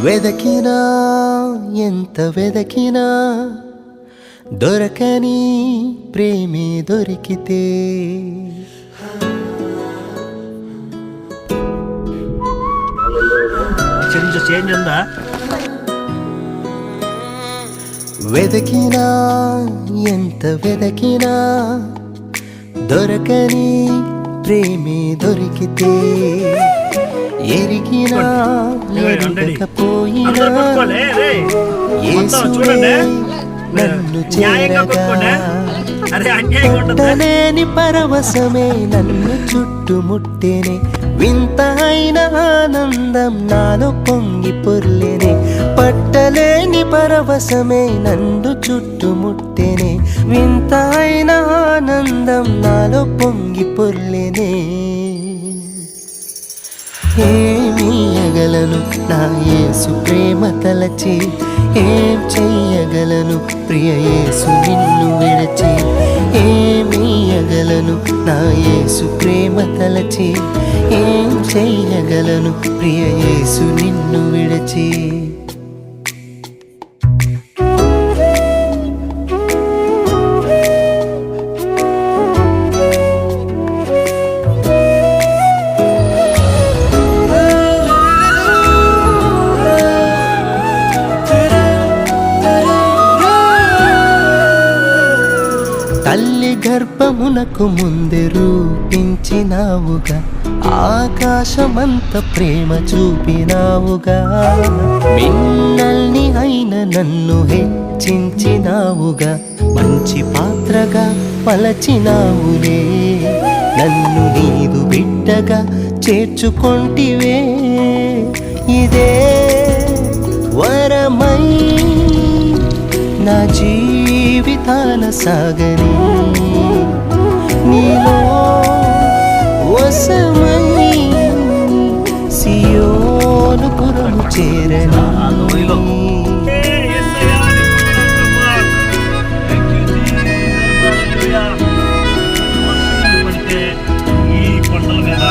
వెదకినా? ఎంత వెదకినా? దొరకని ప్రేమే దొరికితే. చేంజ్ ఉందా? వెదకినా? ఎంత వెదకినా? దొరకని ప్రేమే దొరికితే. ఎరిగినా. ఎరగకపోయినా నన్ను పరవశమే నన్ను చుట్టుముట్టేనే. వింత అయిన ఆనందం నాలో పొంగి పొర్లేనే. పట్టలేని పరవశమే నన్ను చుట్టుముట్టేనే. వింత అయిన ఆనందం నాలో పొంగి పొర్లేనే. ఏమీయగలను నా యేసు ప్రేమ తలచి ఏం చెయ్యగలను? ప్రియ యేసు నిన్ను విడచి ఏమీయగలను నా యేసు ప్రేమ తలచి ఏం చెయ్యగలను? ప్రియ యేసు నిన్ను విడచి తల్లి గర్భమునకు ముందే రూపించినావుగా. ఆకాశమంత ప్రేమ చూపినావుగా. మిన్నల్ని అయిన నన్ను హెచ్చించినావుగా. మంచి పాత్రగా పలచినావులే. నన్ను నీదు బిడ్డగా చేర్చుకొంటివే. ఇదే వరమై నా జీవితాల సాగరి నీలో వసమని సియోను కురము చేరని. ఈ కొండల మీద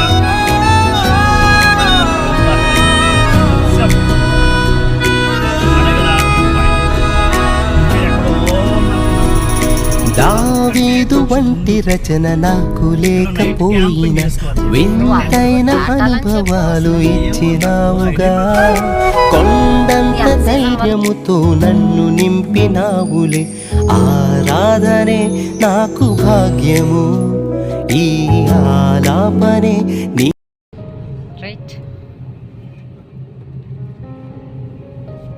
వంటి రచన నాకు లేకపోయిన వింతైన అనుభవాలు ఇచ్చినావుగా. కొండంత ధైర్యముతో నన్ను నింపినావులే. ఆరాధనే నాకు భాగ్యము. ఈ ఆలాపనే నీ రైట్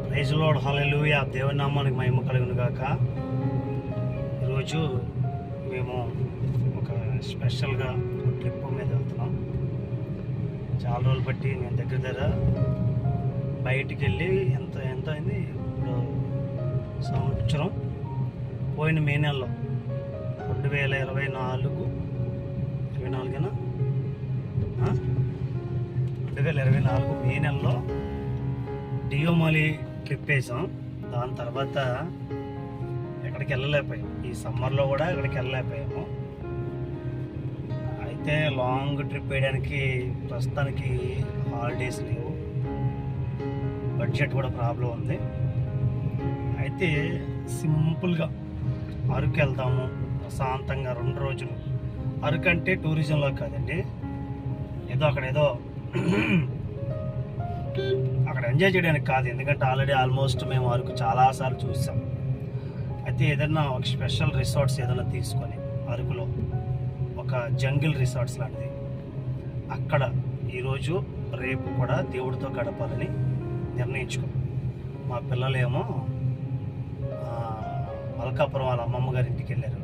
ప్రైజ్ లోడ్ హల్లెలూయా దేవుని నామానికి మహిమ కలుగును గాక ఈరోజు మేము ఒక స్పెషల్గా ఒక ట్రిప్ మీద వెళ్తున్నాం. చాలా రోజులు బట్టి నేను దగ్గర దగ్గర బయటికి వెళ్ళి ఎంత ఎంత అయింది? ఇప్పుడు సంవత్సరం పోయిన మే నెలలో రెండు వేల ఇరవై నాలుగు. ఇరవై నాలుగేనా? రెండు వేల ఇరవై నాలుగు మే నెలలో డియోమాలి ట్రిప్ వేసాం. దాని తర్వాత అక్కడికి వెళ్ళలేకపోయాం. ఈ సమ్మర్లో కూడా అక్కడికి వెళ్ళలేకపోయాము. అయితే లాంగ్ ట్రిప్ వేయడానికి ప్రస్తుతానికి హాలిడేస్ లేవు. బడ్జెట్ కూడా ప్రాబ్లం ఉంది. అయితే సింపుల్గా అరకు వెళ్దాము ప్రశాంతంగా రెండు రోజులు. అరకు అంటే టూరిజంలో కాదండి. ఏదో అక్కడ ఏదో అక్కడ ఎంజాయ్ చేయడానికి కాదు. ఎందుకంటే ఆల్రెడీ ఆల్మోస్ట్ మేము అరకు చాలాసార్లు చూసాం. అయితే ఏదైనా ఒక స్పెషల్ రిసార్ట్స్ ఏదైనా తీసుకొని అరకులో ఒక జంగిల్ రిసార్ట్స్ లాంటిది. అక్కడ ఈరోజు రేపు కూడా దేవుడితో గడపాలని నిర్ణయించుకో. మా పిల్లలేమో ఆ, మల్కాపురం వాళ్ళ అమ్మమ్మ గారి ఇంటికి వెళ్ళారు.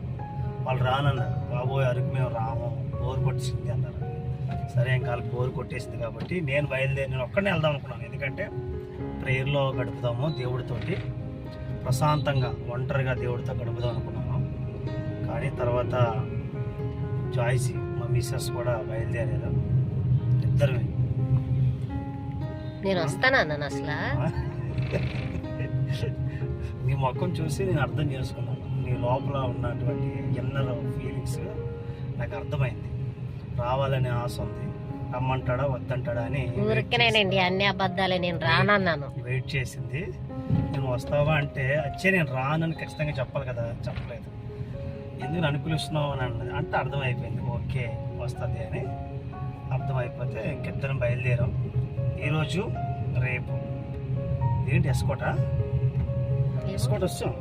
వాళ్ళు రానన్నారు. బాబోయ్ అరకు మేము రాము. బోర్ కొట్టేసింది అన్నారు. సరే ఇంకా వాళ్ళకి బోర్ కొట్టేసింది కాబట్టి నేను బయలుదేరి నేను ఒక్కడనే వెళ్దాం అనుకున్నాను. ఎందుకంటే ప్రేయర్లో గడుపుదాము దేవుడితోటి. ప్రశాంతంగా ఒంటరిగా దేవుడితో గడుపుదాం అనుకున్నాను. కానీ తర్వాత జాయిసీ మా మిస్సెస్ కూడా బయలుదేరారు. ఇద్దరు నేను వస్తానా అసలు? నీ ముఖం చూసి నేను అర్థం చేసుకున్నాను. నీ లోపల ఉన్నటువంటి ఇన్నర్ ఫీలింగ్స్ నాకు అర్థమైంది. రావాలనే ఆశ ఉంది. రమ్మంటాడా వద్దంటాడా అని ఊరికేనేనండి అన్ని అబద్ధాలే నేను రానన్నాను. వెయిట్ చేసింది. నేను వస్తావా? అంటే వచ్చే నేను రానని ఖచ్చితంగా చెప్పాలి కదా. చెప్పలేదు. ఎందుకు నన్ను పిలుస్తున్నావు? అని అన్నది. అంటే అర్థమైపోయింది. ఓకే వస్తుంది అని అర్థమైపోతే ఇంకిద్దరం బయలుదేరాం. ఈరోజు రేపు. ఏంటి ఎస్కోటా ఎస్కోట వస్తాం.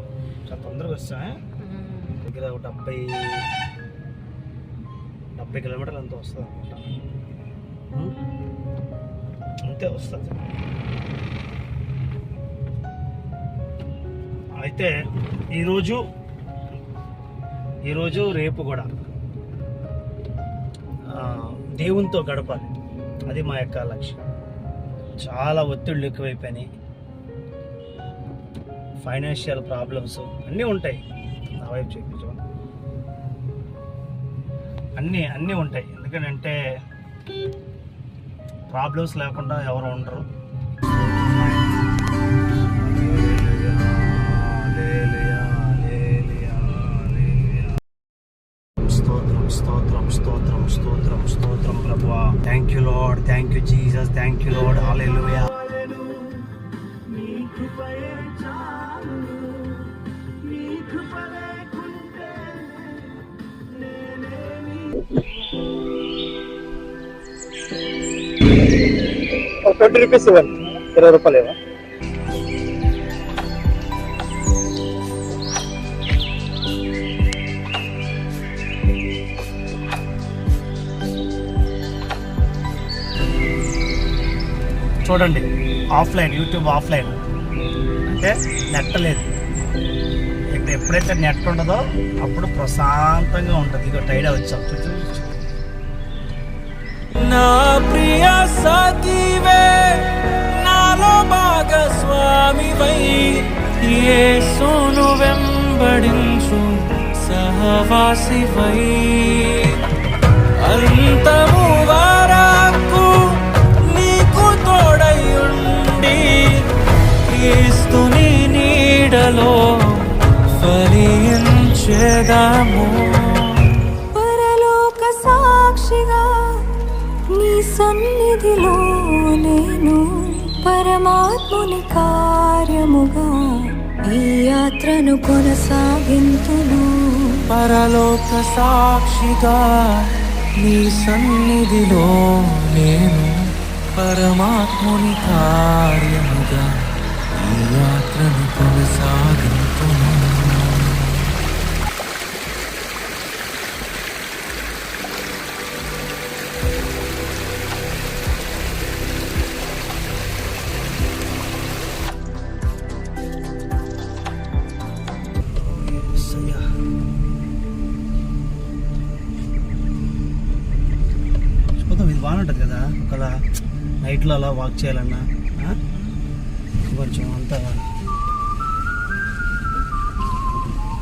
చాలా తొందరగా వస్తాం. దగ్గర ఒక డెబ్బై డెబ్బై కిలోమీటర్లు అంత వస్తుంది అనమాట అంతే వస్తుంది. అయితే ఈరోజు ఈరోజు రేపు కూడా దేవునితో గడపాలి. అది మా యొక్క లక్ష్యం. చాలా ఒత్తిళ్ళు ఎక్కువైపోయినాయి. ఫైనాన్షియల్ ప్రాబ్లమ్స్ అన్నీ ఉంటాయి. నా వైపు చూపించు. అన్నీ అన్నీ ఉంటాయి. ఎందుకంటే ప్రాబ్లమ్స్ లేకుండా ఎవరు ఉండరు. స్తోత్రం స్తోత్రం స్తోత్రం స్తోత్రం స్తోత్రం ప్రభువా. Thank you lord thank you Jesus thank you lord hallelujah twenty rupees ఇవ్వండి. ఇరవై రూపాయలు ఇవ్వ చూడండి ఆఫ్లైన్ యూట్యూబ్ ఆఫ్లైన్. అంటే నెట్ లేదు. ఇక్కడ ఎప్పుడైతే నెట్ ఉండదో అప్పుడు ప్రశాంతంగా ఉంటుంది. ఇక టైడ్ వచ్చాం. నా ప్రియ సఖివే నాలో భాగస్వామివై. యేసును వెంబడించు సహవాసివై. అంతము వారాకు నీకు తోడయుండి క్రీస్తుని నీడలో ఫలించేదాము. సన్నిధిలో నేను పరమాత్ముని కార్యముగా ఈ యాత్రను కొనసాగింతును. పరలోక సాక్షిగా నీ సన్నిధిలో నేను పరమాత్ముని కార్యముగా ఈ యాత్రను కొనసాగి యేసయ్యా. చూద్దాం ఇది బాగుంటుంది కదా ఒకలా నైట్లో అలా వాక్ చేయాలన్నా కొంచెం అంతా